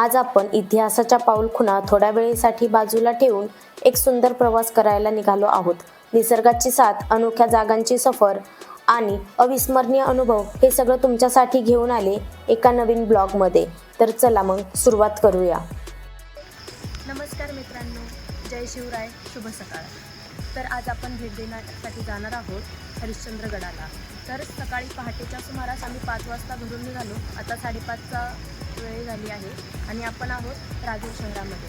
आज आपण इतिहासाच्या पाऊलखुणा थोड्या वेळेसाठी बाजूला ठेवून एक सुंदर प्रवास करायला निघालो आहोत. निसर्गाची साथ अनोख्या जागांची सफर आणि अविस्मरणीय अनुभव हे सगळं तुमच्यासाठी घेऊन आले एका नवीन ब्लॉगमध्ये. तर चला मग सुरुवात करूया. नमस्कार मित्रांनो जय शिवराय शुभ सकाळ. तर आज आपण भेट देण्यासाठी जाणार आहोत हरिश्चंद्रगडाला तर सकाळी पहाटेच्या सुमारास आम्ही पाच वाजता घरून निघालो. आता साडेपाचचा वेळ झाली आहे आणि आपण आहोत राजूर शहरामध्ये.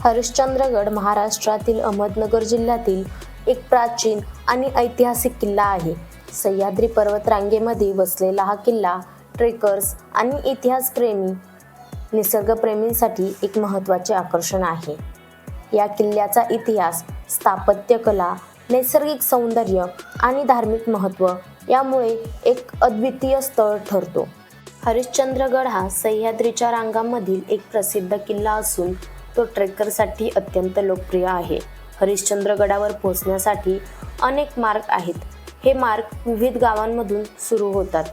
हरिश्चंद्रगड महाराष्ट्रातील अहमदनगर जिल्ह्यातील एक प्राचीन आणि ऐतिहासिक किल्ला आहे. सह्याद्री पर्वतरांगेमध्ये वसलेला हा किल्ला ट्रेकर्स आणि इतिहासप्रेमी निसर्गप्रेमींसाठी एक महत्त्वाचे आकर्षण आहे. या किल्ल्याचा इतिहास स्थापत्यकला नैसर्गिक सौंदर्य आणि धार्मिक महत्त्व यामुळे एक अद्वितीय स्थळ ठरतो. हरिश्चंद्रगड हा सह्याद्रीच्या रांगांमधील एक प्रसिद्ध किल्ला असून तो ट्रेकरसाठी अत्यंत लोकप्रिय आहे. हरिश्चंद्रगडावर पोहोचण्यासाठी अनेक मार्ग आहेत. हे मार्ग विविध गावांमधून सुरू होतात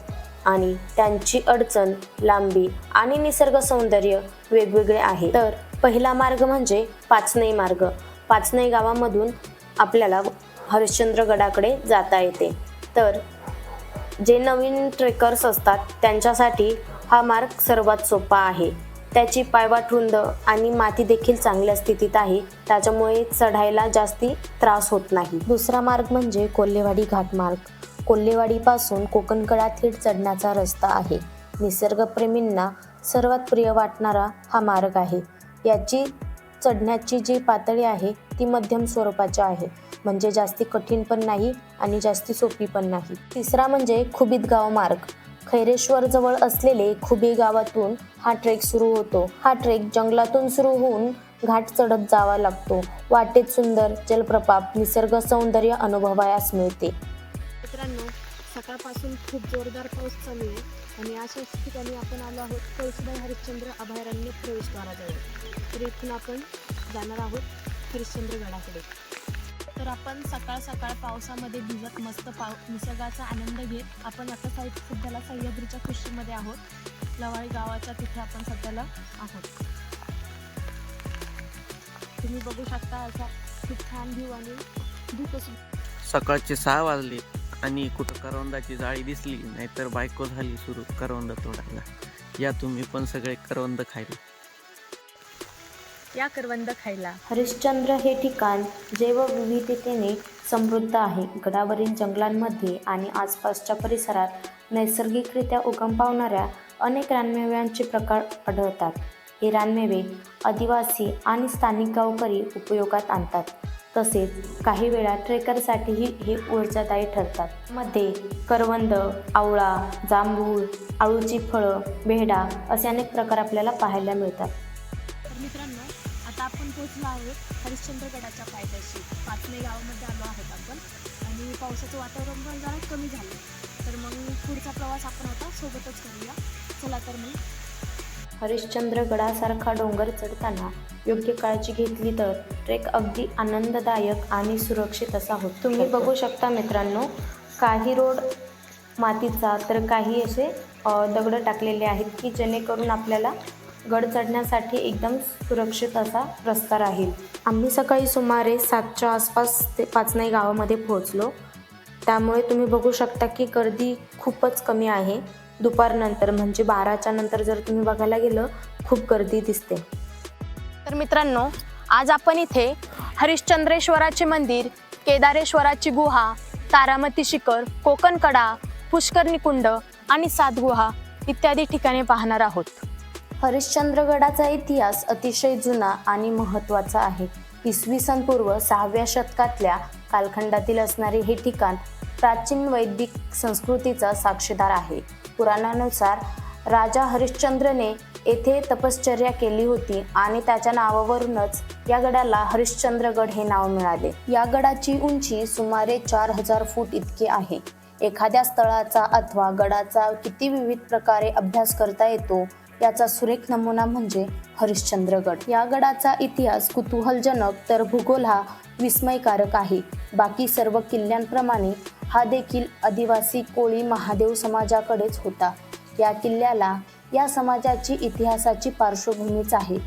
आणि त्यांची अडचण लांबी आणि निसर्ग सौंदर्य वेगवेगळे आहे. तर पहिला मार्ग म्हणजे पाचनई मार्ग. पाचनई गावामधून आपल्याला हरिश्चंद्रगडाकडे जाता येते. तर जे नवीन ट्रेकर्स असतात त्यांच्यासाठी हा मार्ग सर्वात सोपा आहे. त्याची पायवाट रुंद आणि माती देखील चांगल्या स्थितीत आहे. त्याच्यामुळे चढायला जास्ती त्रास होत नाही. दुसरा मार्ग म्हणजे कोल्हेवाडी घाटमार्ग कोल्हेवाडीपासून कोकणकडा थेट चढण्याचा रस्ता आहे. निसर्गप्रेमींना सर्वात प्रिय वाटणारा हा मार्ग आहे. याची चढण्याची जी पातळी आहे ती मध्यम स्वरूपाची आहे. म्हणजे जास्ती कठीण पण नाही आणि जास्ती सोपी पण नाही. तिसरा म्हणजे खुबीत गाव मार्ग. खैरेश्वर जवळ असलेले खुबे गावातून हा ट्रेक सुरू होतो. हा ट्रेक जंगलातून सुरू होऊन घाट चढत जावा लागतो. वाटेत सुंदर जलप्रपात निसर्ग सौंदर्य अनुभवायास मिळते. मित्रांनो सकाळपासून खूप जोरदार पाऊस चालू आहे आणि अशाच ठिकाणी आपण आलो आहोत कळसुबाई हरिश्चंद्र अभयारण्य प्रवेशद्वाराजवळ. तर इथून आपण जाणार आहोत हरिश्चंद्रगडाकडे तर आपण सकाळ सकाळ पावसामध्ये भिजत मस्त पाव निसर्गाचा आनंद घेत आपण आता साई सध्याला सह्याद्रीच्या खुशीमध्ये आहोत. लवाळी गावाच्या तिथे आपण सध्याला आहोत. तुम्ही बघू शकता असा खूप छान व्ह्यू आणि सकाळचे सहा वाजले आणि कुठं करवंदाची जाळी दिसली नाहीतर बायको झाली सुरू करवंद तोडायला. या तुम्ही पण सगळे करवंद खायला. या करवंद खायला. हरिश्चंद्र हे ठिकाण जैवविविधतेने समृद्ध आहे. गडावरील जंगलांमध्ये आणि आसपासच्या परिसरात नैसर्गिकरित्या उगम पावणाऱ्या अनेक रानमेव्यांचे प्रकार आढळतात. हे रानमेवे आदिवासी आणि स्थानिक गावकरी उपयोगात आणतात. तसेच काही वेळा ट्रेकरसाठीही हे ऊर्जादायी ठरतात. मध्ये करवंद आवळा जांभूळ आळूची फळं बेहडा असे अनेक प्रकार आपल्याला पाहायला मिळतात. पोहोचलो आहोत हरिश्चंद्रगडाच्या पायथ्याशी. पाचले गावामध्ये आलो आहोत आपण. आणि पावसाचं वातावरण पण जरा कमी झालं. तर मग पुढचा प्रवास आपण आता सोबतच करूया. चला तर मग. हरिश्चंद्र गडासारखा डोंगर चढताना योग्य काळजी घेतली तर ट्रेक अगदी आनंददायक आणि सुरक्षित असा होतो. तुम्ही बघू शकता मित्रांनो काही रोड मातीचा तर काही असे दगडं टाकलेले आहेत की जेणेकरून आपल्याला गड चढण्यासाठी एकदम सुरक्षित असा रस्ता राहील. आम्ही सकाळी सुमारे सातच्या आसपास ते पाचनाई गावामध्ये पोहोचलो. त्यामुळे तुम्ही बघू शकता की गर्दी खूपच कमी आहे. दुपारनंतर म्हणजे बाराच्या नंतर जर तुम्ही बघायला गेलं खूप गर्दी दिसते. तर मित्रांनो आज आपण इथे हरिश्चंद्रेश्वराचे मंदिर केदारेश्वराची गुहा तारामती शिखर कोकणकडा पुष्करणी कुंड आणि सात गुहा इत्यादी ठिकाणे पाहणार आहोत. हरिश्चंद्रगडाचा इतिहास अतिशय जुना आणि महत्त्वाचा आहे. इसवी सन पूर्व सहाव्या शतकातल्या कालखंडातील असणारे हे ठिकाण प्राचीन वैदिक संस्कृतीचा साक्षीदार आहे. पुराणानुसार राजा हरिश्चंद्रने येथे तपश्चर्या केली होती आणि त्याच्या नावावरूनच या गडाला हरिश्चंद्रगड हे नाव मिळाले. या गडाची उंची सुमारे चार हजार फूट इतकी आहे. एखाद्या स्थळाचा अथवा गडाचा किती विविध प्रकारे अभ्यास करता येतो याचा सुरेख नमुना म्हणजे हरिश्चंद्रगड. या गडाचा इतिहास कुतूहलजनक तर भूगोल हा विस्मयकारक आहे. बाकी सर्व किल्ल्यांप्रमाणे हा देखील आदिवासी कोळी महादेव समाजाकडेच होता. या किल्ल्याला या समाजाची इतिहासाची पार्श्वभूमीच आहे.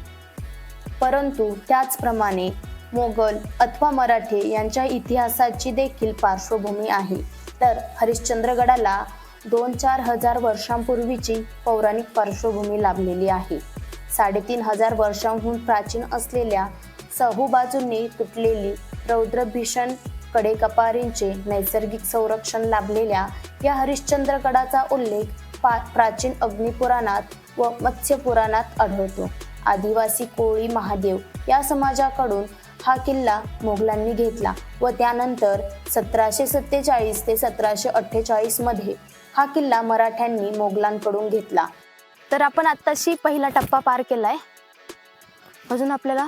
परंतु त्याचप्रमाणे मोगल अथवा मराठे यांच्या इतिहासाची देखील पार्श्वभूमी आहे. तर हरिश्चंद्रगडाला दोन चार हजार वर्षांपूर्वीची पौराणिक पार्श्वभूमी लाभलेली आहे. साडेतीन हजार वर्षांहून प्राचीन असलेल्या सहूबाजूंनी तुटलेली रौद्रभीषण कडेकपारींचे नैसर्गिक संरक्षण लाभलेल्या या हरिश्चंद्रगडाचा उल्लेख पा प्राचीन अग्निपुराणात व मत्स्यपुराणात आढळतो. आदिवासी कोळी महादेव या समाजाकडून हा किल्ला मोगलांनी घेतला व त्यानंतर सतराशे सत्तेचाळीस ते सतराशे अठ्ठेचाळीसमध्ये हा किल्ला मराठ्यांनी मोगलांकडून घेतला. तर आपण आत्ताशी पहिला टप्पा पार केलाय. अजून आपल्याला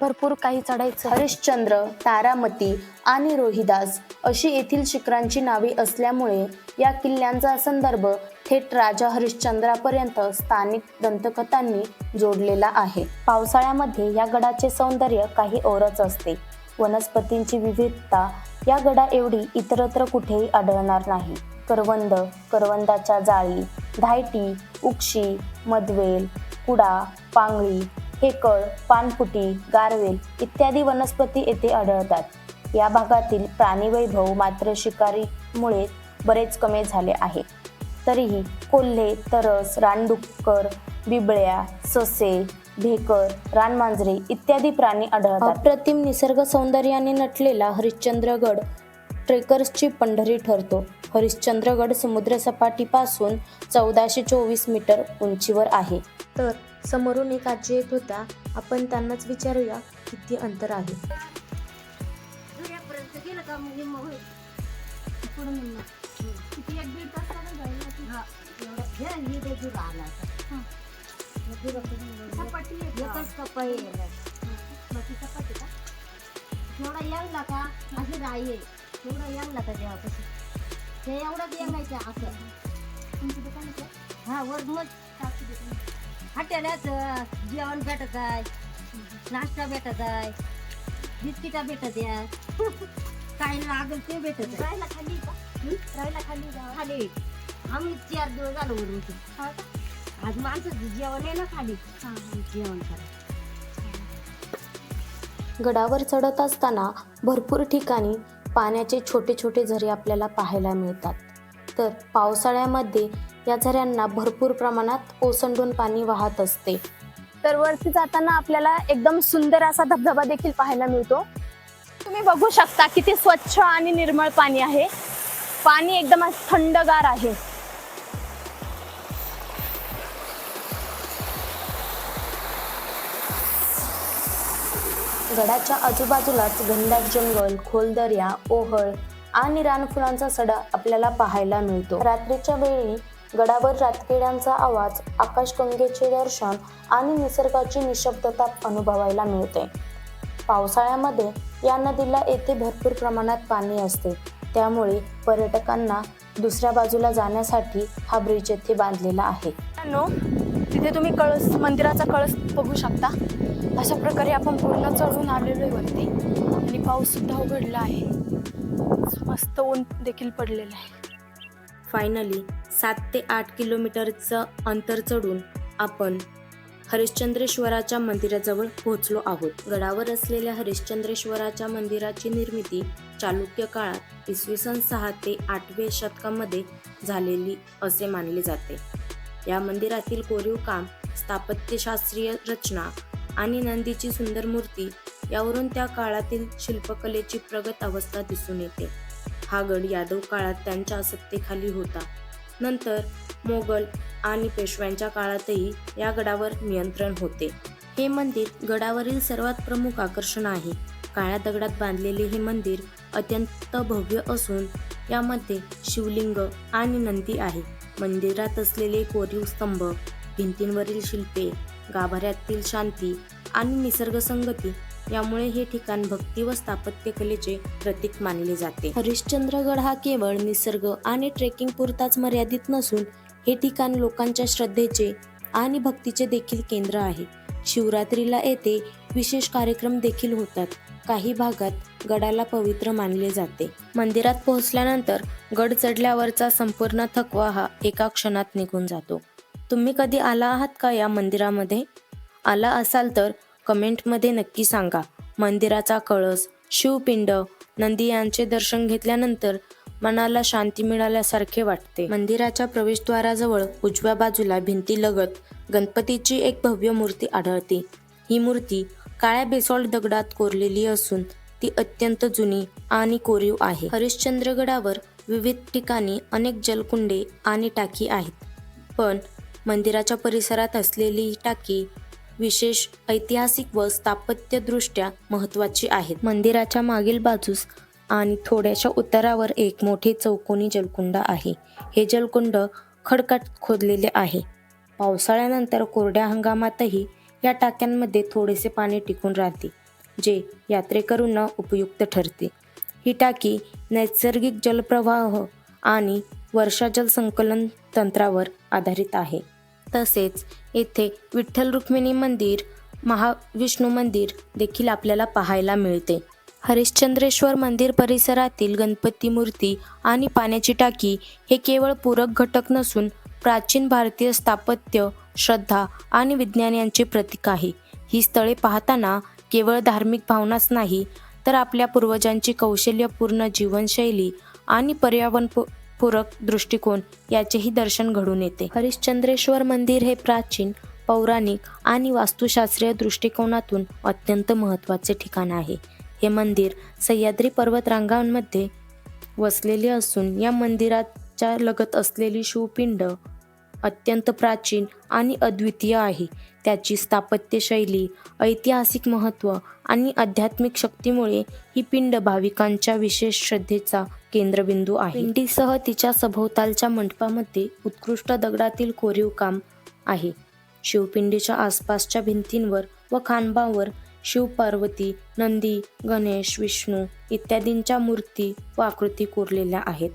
भरपूर काही चढायचं हरिश्चंद्र तारामती आणि रोहिदास अशी येथील शिखरांची नावे असल्यामुळे या किल्ल्यांचा संदर्भ थेट राजा हरिश्चंद्रापर्यंत स्थानिक दंतकथांनी जोडलेला आहे. पावसाळ्यामध्ये या गडाचे सौंदर्य काही औरच असते. वनस्पतींची विविधता या गडा एवढी इतरत्र कुठेही आढळणार नाही. करवंद करवंदाच्या जाळी धायटी उक्षी मदवेल कुडा पांगळी हेकळ पानफुटी गारवेल इत्यादी वनस्पती येथे आढळतात. या भागातील प्राणीवैभव मात्र शिकारीमुळे बरेच कमी झाले आहे. तरीही कोल्हे तरस रानडुक्कर बिबळ्या ससे भेकर रानमांजरे इत्यादी प्राणी आढळतात. अप्रतिम निसर्ग सौंदर्याने नटलेला हरिश्चंद्रगड ट्रेकर्सची पंढरी ठरतो. हरिश्चंद्रगड समुद्रसपाटीपासून चौदाशे चोवीस मीटर उंचीवर आहे. तर समोरून एक आजी येत होत्या. आपण त्यांनाच विचारूया किती अंतर आहे? थोडा यांगला का अशी राई आहे. थोडा यांगला का जेव्हापासून ते एवढंच यांगायचं असं तुमची दुकान आहे का? हा वर मग कापची दुकान. हॉटेलाच जेवण भेटत आहे नाश्ता भेटत आहे बिस्किटा भेटत आहे काय लागेल ते भेटत आहे राहायला खाली का राहायला खाली जा खाली आम्ही चार दिवस झालो वरून इथे. हा का? आज माणसं जेवण आहे ना खाली हा, हा. जेवण करा गडावर चढत असताना भरपूर ठिकाणी पाण्याचे छोटे छोटे झरे आपल्याला पाहायला मिळतात. तर पावसाळ्यामध्ये या झऱ्यांना भरपूर प्रमाणात ओसंडून पाणी वाहत असते. तर वरती जाताना आपल्याला एकदम सुंदर असा धबधबा देखील पाहायला मिळतो. तुम्ही बघू शकता किती स्वच्छ आणि निर्मळ पाणी आहे. पाणी एकदम थंडगार आहे. गडाच्या आजूबाजूलाच घनदाट जंगल खोल दर्या ओहळ आणि रानफुलांचा सडा आपल्याला पाहायला मिळतो. रात्रीच्या वेळी गडावर रातकिड्यांचा आवाज आकाशगंगेचे दर्शन आणि निसर्गाची निशब्दता अनुभवायला मिळते. पावसाळ्यामध्ये या नदीला येथे भरपूर प्रमाणात पाणी असते. त्यामुळे पर्यटकांना दुसऱ्या बाजूला जाण्यासाठी हा ब्रिज येथे बांधलेला आहे. तिथे तुम्ही कळस मंदिराचा कळस बघू शकता. अशा प्रकारे आपण पूर्ण चढून आलेलो आहे वरती. आणि पाऊस सुद्धा उघडला आहे. मस्त ऊन देखील पडलेलं आहे. फायनली सात ते आठ किलोमीटरचं अंतर चढून आपण हरिश्चंद्रेश्वराच्या मंदिराजवळ पोहोचलो आहोत. गडावर असलेल्या हरिश्चंद्रेश्वराच्या मंदिराची निर्मिती चालुक्य काळात इसवी सन सहा ते आठवे शतकामध्ये झालेली असे मानले जाते. या मंदिरातील कोरीव काम स्थापत्यशास्त्रीय रचना आणि नंदीची सुंदर मूर्ती यावरून त्या काळातील शिल्पकलेची प्रगत अवस्था दिसून येते. हा गड यादव काळात त्यांच्या सत्तेखाली होता. नंतर मोगल आणि पेशव्यांच्या काळातही या गडावर नियंत्रण होते. हे मंदिर गडावरील सर्वात प्रमुख आकर्षण आहे. काळ्या दगडात बांधलेले हे मंदिर अत्यंत भव्य असून यामध्ये शिवलिंग आणि नंदी आहे. मंदिरात असलेले कोरीव स्तंभ भिंतींवरील शिल्पे गाभाऱ्यातील शांती आणि निसर्ग संगती यामुळे हे ठिकाण भक्ती व स्थापत्यकलेचे प्रतीक मानले जाते. हरिश्चंद्रगड हा केवळ निसर्ग आणि ट्रेकिंग पुरताच मर्यादित नसून हे ठिकाण लोकांच्या श्रद्धेचे आणि भक्तीचे देखील केंद्र आहे. शिवरात्रीला येथे विशेष कार्यक्रम देखील होतात. काही भागात गडाला पवित्र मानले जाते. मंदिरात पोहोचल्यानंतर गड चढल्यावरचा संपूर्ण थकवा हा एका क्षणात निघून जातो. तुम्ही कधी आला आहात का या मंदिरामध्ये? आला असाल तर कमेंटमध्ये नक्की सांगा. मंदिराचा कळस शिवपिंड नंदी यांचे दर्शन घेतल्यानंतर मनाला शांती मिळाल्यासारखे वाटते. मंदिराच्या प्रवेशद्वाराजवळ उजव्या बाजूला भिंतीलगत गणपतीची एक भव्य मूर्ती आढळते. ही मूर्ती काळ्या बेसॉल्ट दगडात कोरलेली असून ती अत्यंत जुनी आणि कोरीव आहे. हरिश्चंद्रगडावर विविध ठिकाणी अनेक जलकुंडे आणि टाकी आहेत. पण मंदिराच्या परिसरात असलेली ही टाकी विशेष ऐतिहासिक व स्थापत्यदृष्ट्या महत्त्वाची आहेत. मंदिराच्या मागील बाजूस आणि थोड्याशा उतारावर एक मोठे चौकोनी जलकुंड आहे. हे जलकुंड खडकाट खोदलेले आहे. पावसाळ्यानंतर कोरड्या हंगामातही या टाक्यांमध्ये थोडेसे पाणी टिकून राहते जे यात्रेकरूंना उपयुक्त ठरते. ही टाकी नैसर्गिक जलप्रवाह आणि वर्षाजल संकलन तंत्रावर आधारित आहे. तसेच येथे विठ्ठल रुक्मिणी मंदिर महाविष्णू मंदिर देखील आपल्याला पाहायला मिळते. हरिश्चंद्रेश्वर मंदिर परिसरातील गणपती मूर्ती आणि पाण्याची टाकी हे केवळ पूरक घटक नसून प्राचीन भारतीय स्थापत्य श्रद्धा आणि विज्ञान यांचे प्रतीक आहे. ही स्थळे पाहताना केवळ धार्मिक भावनाच नाही तर आपल्या पूर्वजांची कौशल्यपूर्ण जीवनशैली आणि पर्यावरण पूरक दृष्टिकोन याचेही दर्शन घडून येते. हरिश्चंद्रेश्वर मंदिर हे प्राचीन पौराणिक आणि वास्तुशास्त्रीय दृष्टिकोनातून अत्यंत महत्त्वाचे ठिकाण आहे. हे मंदिर सह्याद्री पर्वतरांगांमध्ये वसलेले असून या मंदिराच्या लगत असलेली शिवपिंड अत्यंत प्राचीन आणि अद्वितीय आहे. त्याची स्थापत्यशैली ऐतिहासिक महत्त्व आणि आध्यात्मिक शक्तीमुळे ही पिंड भाविकांच्या विशेष श्रद्धेचा केंद्रबिंदू आहे. पिंडीसह तिच्या सभोवतालच्या मंडपामध्ये उत्कृष्ट दगडातील कोरीव काम आहे. शिवपिंडीच्या आसपासच्या भिंतींवर व खांबावर शिव पार्वती नंदी गणेश विष्णू इत्यादींच्या मूर्ती व आकृती कोरलेल्या आहेत.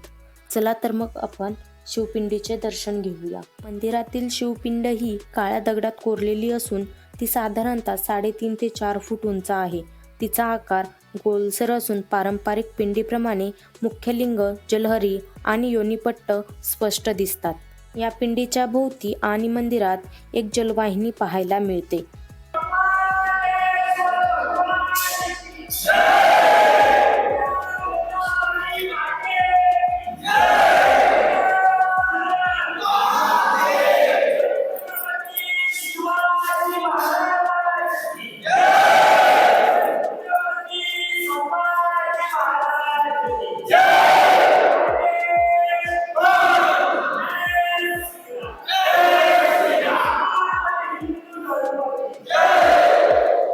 चला तर मग आपण शिवपिंडीचे दर्शन घेऊया. मंदिरातील शिवपिंड ही काळ्या दगडात कोरलेली असून ती साधारणतः साडेतीन ते चार फूट उंच आहे. तिचा आकार गोलसर असून पारंपरिक पिंडीप्रमाणे मुख्य लिंग जलहरी आणि योनीपट्ट स्पष्ट दिसतात. या पिंडीच्या भोवती आणि मंदिरात एक जलवाहिनी पाहायला मिळते.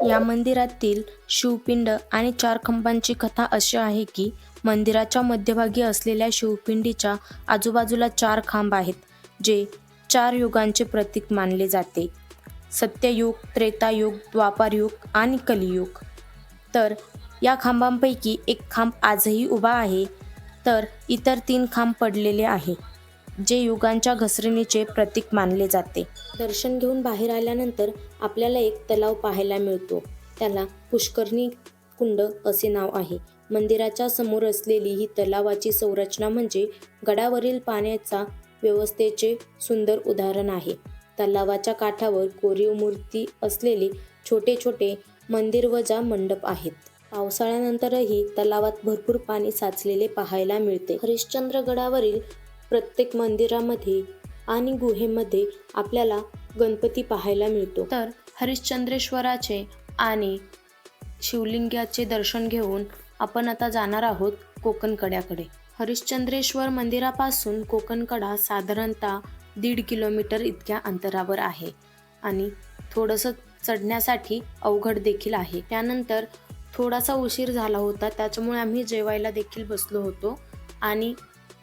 या मंदिरातील शिवपिंड आणि चार खांबांची कथा अशी आहे की मंदिराच्या मध्यभागी असलेल्या शिवपिंडीच्या आजूबाजूला चार खांब आहेत जे चार युगांचे प्रतीक मानले जाते. सत्ययुग त्रेतायुग द्वापारयुग आणि कलियुग. तर या खांबांपैकी एक खांब आजही उभा आहे तर इतर तीन खांब पडलेले आहे. जे युगांच्या घसरणीचे प्रतीक मानले जाते. दर्शन घेऊन बाहेर आल्यानंतर आपल्याला एक तलाव पाहायला मिळतो. त्याला पुष्करणी कुंड असे नाव आहे. मंदिराच्या समोर असलेली ही तलावाची संरचना म्हणजे गडावरील पाण्याचा व्यवस्थेचे सुंदर उदाहरण आहे. तलावाच्या काठावर कोरीव मूर्ती असलेले छोटे छोटे मंदिर वजा मंडप आहेत. पावसाळ्यानंतरही तलावात भरपूर पाणी साचलेले पाहायला मिळते. हरिश्चंद्र गडावरील प्रत्येक मंदिरामध्ये आणि गुहेमध्ये आपल्याला गणपती पाहायला मिळतो. तर हरिश्चंद्रेश्वराचे आणि शिवलिंगाचे दर्शन घेऊन आपण आता जाणार आहोत कोकणकड्याकडे. हरिश्चंद्रेश्वर मंदिरापासून कोकणकडा साधारणतः दीड किलोमीटर इतक्या अंतरावर आहे आणि थोडंसं चढण्यासाठी अवघड देखील आहे. त्यानंतर थोडासा उशीर झाला होता त्याच्यामुळे आम्ही जेवायला देखील बसलो होतो आणि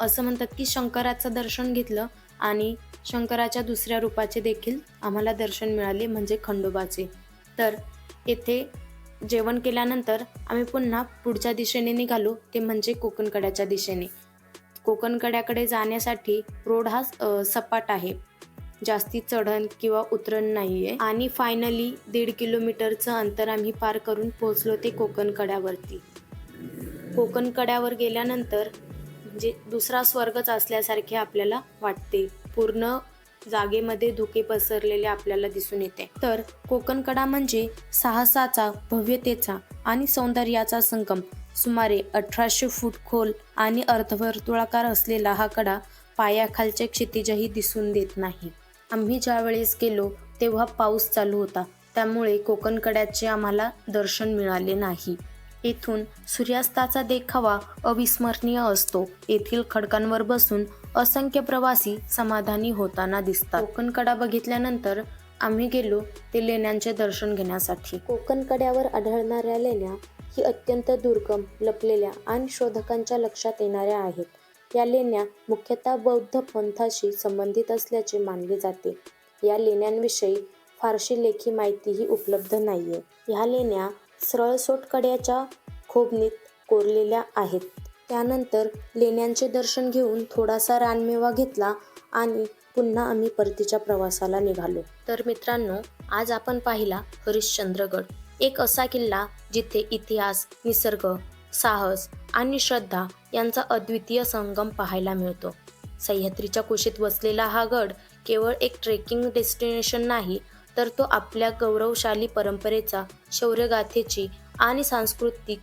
असं म्हणतात की शंकराचं दर्शन घेतलं आणि शंकराच्या दुसऱ्या रूपाचे देखील आम्हाला दर्शन मिळाले म्हणजे खंडोबाचे. तर येथे जेवण केल्यानंतर आम्ही पुन्हा पुढच्या दिशेने निघालो ते म्हणजे कोकणकड्याच्या दिशेने. कोकणकड्याकडे जाण्यासाठी रोड हा सपाट आहे. जास्ती चढण किंवा उतरण नाही आहे आणि फायनली दीड किलोमीटरचं अंतर आम्ही पार करून पोहोचलो ते कोकणकड्यावरती. कोकणकड्यावर गेल्यानंतर म्हणजे दुसरा स्वर्गच असल्यासारखे आपल्याला वाटते. पूर्ण जागेमध्ये धुके पसरलेले आपल्याला दिसून येते. तर कोकणकडा म्हणजे साहसाचा भव्यतेचा आणि सौंदर्याचा संगम. सुमारे अठराशे फूट खोल आणि अर्धवर्तुळाकार असलेला हा कडा पायाखालचे क्षितिजही दिसून देत नाही. आम्ही ज्यावेळेस गेलो तेव्हा पाऊस चालू होता. त्यामुळे कोकणकड्याचे आम्हाला दर्शन मिळाले नाही. येथून सूर्यास्ताचा देखावा अविस्मरणीय असतो. येथील खडकांवर बसून असंख्य प्रवासी समाधानी होताना दिसतात. कोकण कडा बघितल्यानंतर आम्ही गेलो ते लेण्यांचे दर्शन घेण्यासाठी. कोकण कड्यावर आढळणाऱ्या लेण्या ही अत्यंत दुर्गम लपलेल्या आणि शोधकांच्या लक्षात येणाऱ्या आहेत. या लेण्या मुख्यतः बौद्ध पंथाशी संबंधित असल्याचे मानले जाते. या लेण्यांविषयी फारशी लेखी माहितीही उपलब्ध नाहीये. ह्या लेण्या सरळसोट कड्याच्या खोबणीत कोरलेल्या आहेत. त्यानंतर लेण्यांचे दर्शन घेऊन थोडासा रानमेवा घेतला आणि पुन्हा आम्ही परतीच्या प्रवासाला निघालो. तर मित्रांनो आज आपण पाहिला हरिश्चंद्रगड. एक असा किल्ला जिथे इतिहास निसर्ग साहस आणि श्रद्धा यांचा अद्वितीय संगम पाहायला मिळतो. सह्याद्रीच्या कुशीत वसलेला हा गड केवळ एक ट्रेकिंग डेस्टिनेशन नाही तर तो आपल्या गौरवशाली परंपरेचा शौर्यगाथेची आणि सांस्कृतिक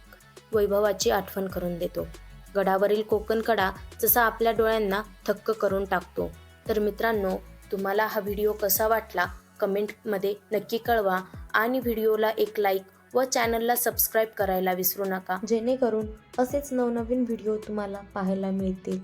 वैभवाची आठवण करून देतो. गडावरील कोकण कडा जसा आपल्या डोळ्यांना थक्क करून टाकतो. तर मित्रांनो तुम्हाला हा व्हिडिओ कसा वाटला? कमेंटमध्ये नक्की कळवा आणि व्हिडिओला एक लाईक व चॅनलला सबस्क्राईब करायला विसरू नका. जेणेकरून असेच नवनवीन व्हिडिओ तुम्हाला पाहायला मिळतील.